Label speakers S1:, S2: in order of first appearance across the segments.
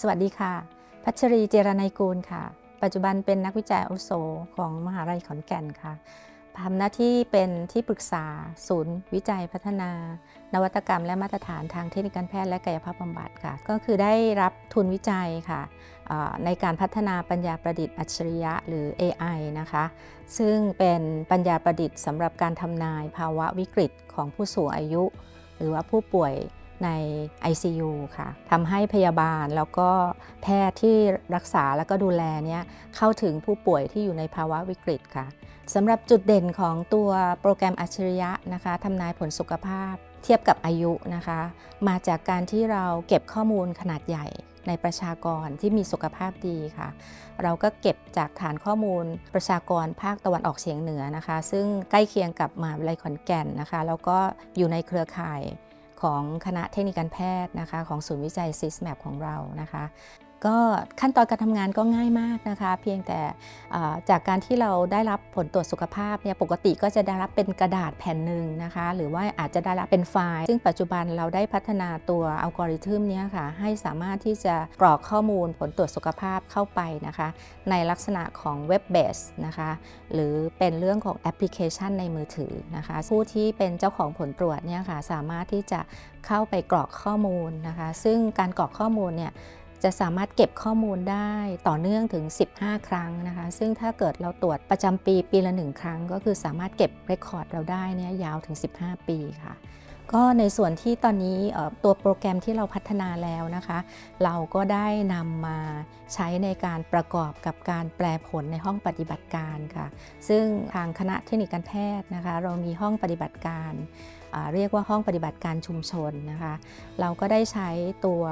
S1: สวัสดีค่ะ พัชรีเจรนัยกูลค่ะ ปัจจุบันเป็นนักวิจัยอุโสของมหาลัยขอนแก่นค่ะทำหน้าที่เป็นที่ปรึกษา ศูนย์ วิจัยพัฒนา นวัตกรรมและมาตรฐานทางเทคนิคการแพทย์และกายภาพบำบัดค่ะ ก็คือได้รับทุนวิจัยค่ะในการพัฒนาปัญญาประดิษฐ์อัจฉริยะหรือ AI นะคะ ซึ่งเป็นปัญญาประดิษฐ์สำหรับการทำนายภาวะวิกฤตของผู้สูงอายุ หรือว่าผู้ป่วย ใน ICU ค่ะทำให้พยาบาลแล้วก็แพทย์ที่รักษาแล้วก็ดูแลเนี่ยเข้าถึงผู้ป่วยที่อยู่ในภาวะวิกฤตค่ะสำหรับจุดเด่นของตัวโปรแกรมอัจฉริยะนะคะทำนายผลสุขภาพ เทียบกับอายุนะคะ มาจากการที่เราเก็บข้อมูลขนาดใหญ่ในประชากรที่มีสุขภาพดีค่ะ เราก็เก็บจากฐานข้อมูลประชากรภาคตะวันออกเฉียงเหนือนะคะ ซึ่งใกล้เคียงกับมหาวิทยาลัยขอนแก่นนะคะ แล้วก็อยู่ในเครือข่าย ของคณะเทคนิคการแพทย์นะคะ ของศูนย์วิจัย SysMap ของเรานะคะ ก็ขั้นตอนการทำงานก็ง่ายมากนะคะ เพียงแต่จากการที่เราได้รับผลตรวจสุขภาพเนี่ยปกติก็จะได้รับเป็นกระดาษแผ่นหนึ่งนะคะ หรือว่าอาจจะได้รับเป็นไฟล์ ซึ่งปัจจุบันเราได้พัฒนาตัวอัลกอริทึมเนี้ยค่ะให้สามารถที่จะกรอกข้อมูลผลตรวจสุขภาพเข้าไปนะคะ ในลักษณะของเว็บเบสนะคะหรือเป็นเรื่องของแอปพลิเคชันในมือถือนะคะผู้ที่เป็นเจ้าของผลตรวจเนี่ยค่ะสามารถที่จะเข้าไปกรอกข้อมูลนะคะ ซึ่งการกรอกข้อมูลเนี่ย จะสามารถเก็บข้อมูลได้ต่อเนื่องถึง 15 ครั้งนะคะ ซึ่งถ้าเกิดเราตรวจประจำปีปีละหนึ่งครั้ง ก็คือสามารถเก็บเรคคอร์ดเราได้เนี่ยยาวถึง 15 ปีค่ะก็ในส่วนที่ตอนนี้ตัวโปรแกรมที่เราพัฒนาแล้วนะคะ เราก็ได้นำมาใช้ในการประกอบกับการแปลผลในห้องปฏิบัติการค่ะ ซึ่งทางคณะเทคนิคการแพทย์นะคะ เรามีห้องปฏิบัติการ เรียกว่าห้องปฏิบัติการชุมชนนะคะ เราก็ได้ใช้ตัว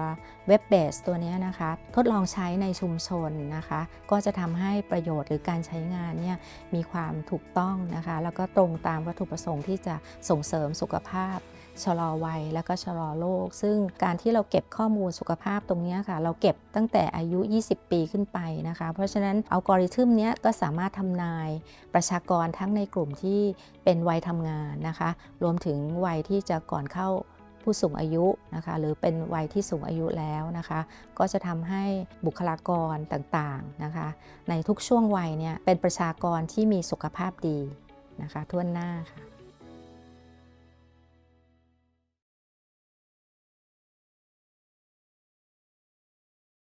S1: เว็บเบสตัวนี้นะคะ ทดลองใช้ในชุมชนนะคะ ก็จะทำให้ประโยชน์หรือการใช้งานเนี่ยมีความถูกต้องนะคะ แล้วก็ตรงตามวัตถุประสงค์ที่จะส่งเสริมสุขภาพชะลอวัยแล้วก็ชะลอโรคซึ่งการที่เราเก็บข้อมูลสุขภาพตรงนี้ค่ะ เราเก็บตั้งแต่อายุ 20 ปีขึ้นไปนะคะ เพราะฉะนั้นอัลกอริทึมนี้ก็สามารถทำนายประชากรทั้งในกลุ่มที่เป็นวัยทำงานนะคะ รวมถึงวัยที่จะก่อนเข้าผู้สูงอายุนะคะหรือเป็นวัยที่สูงอายุแล้วนะคะ ก็จะทำให้บุคลากรต่างๆนะคะ ในทุกช่วงวัยเนี่ยเป็นประชากรที่มีสุขภาพดีนะคะทั่วหน้าค่ะ